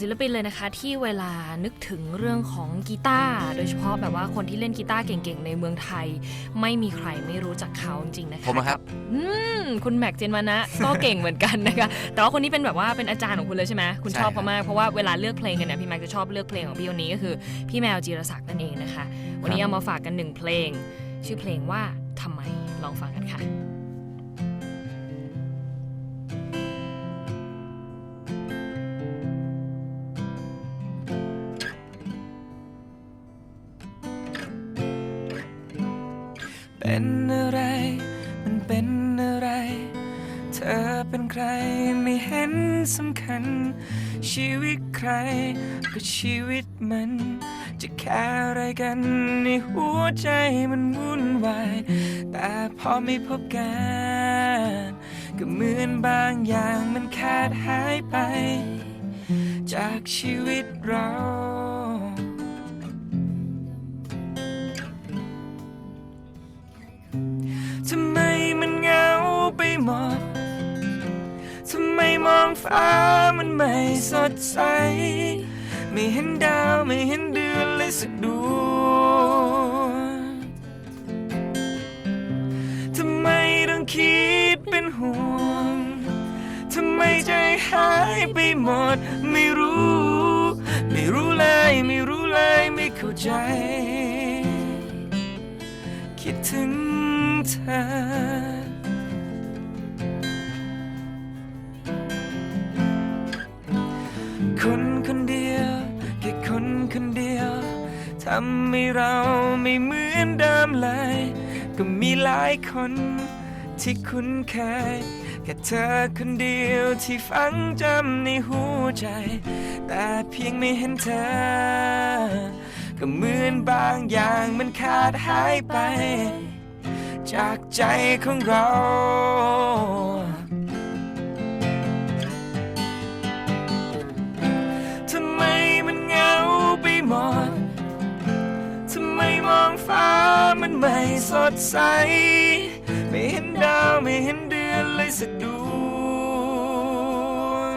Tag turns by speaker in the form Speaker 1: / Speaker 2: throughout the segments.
Speaker 1: ศิลปินเลยนะคะที่เวลานึกถึงเรื่องของกีตาร์โดยเฉพาะแบบว่าคนที่เล่นกีตาร์เก่งๆ ในเมืองไทย ไม่มีใครไม่รู้จักเขาจริงๆนะคะ
Speaker 2: ผมอะครับ
Speaker 1: อืมคุณแม็กเจนมานะก็เก่งเหมือนกันนะคะแต่ว่าคนนี้เป็นแบบว่าเป็นอาจารย์ของคุณเลยใช่ไหมคุณ
Speaker 2: ใช่
Speaker 1: ชอบเขา
Speaker 2: ครับ
Speaker 1: มากเพราะว่าเวลาเลือกเพลงกันเนี่ยพี่แม็กจะชอบเลือกเพลงของพี่คนนี้ก็คือ พี่แมวจีรศักดิ์นั่นเองนะคะ วันนี้เอามาฝากกันหนึ่งเพลง ชื่อเพลงว่าทำไมลองฟังกันค่ะ
Speaker 3: เป็นอะไร มันเป็นอะไร เธอเป็นใครไม่เห็นสำคัญ ชีวิตใครก็ชีวิตมัน จะแค่อะไรกันในหัวใจมันวุ่นวาย แต่พอไม่พบกัน ก็เหมือนบางอย่างมันขาดหายไป จากชีวิตเรา ทำไมมันเหงาไปหมด ทำไมมองฟ้ามันไม่สดใส ไม่เห็นดาวไม่เห็นเดือนเลยสักดวงทำไมต้องคิดเป็นห่วง ทำไมใจหายไปหมด ไม่รู้ ไม่รู้เลย ไม่รู้เลย ไม่เข้าใจ คิดถึง เธอ คนคนเดียวแค่คนคนเดียวทำให้เราไม่เหมือนเดิมเลย ก็มีหลายคนที่คุ้นเคยแค่เธอคนเดียวที่ฝังจำในหัวใจ แต่เพียงไม่เห็นเธอ ก็เหมือนบางอย่างมันขาดหายไป จากใจของเรา ทำไมมันเหงาไปหมด ทำไมมองฟ้ามันไม่สดใส ไม่เห็นดาวไม่เห็นเดือนเลยสักดวง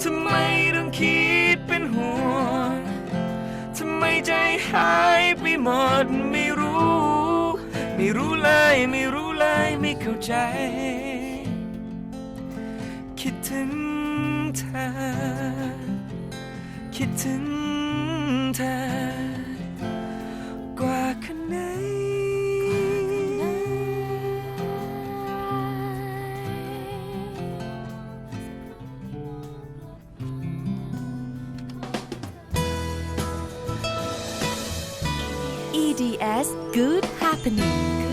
Speaker 3: ทำไมต้องคิดเป็นห่วง ทำไมใจหายไปหมดไม่รู้ ไม่รู้เลยไม่รู้เลยไม่เข้าใจ คิดถึงเธอ คิดถึง
Speaker 4: EDS Good Happening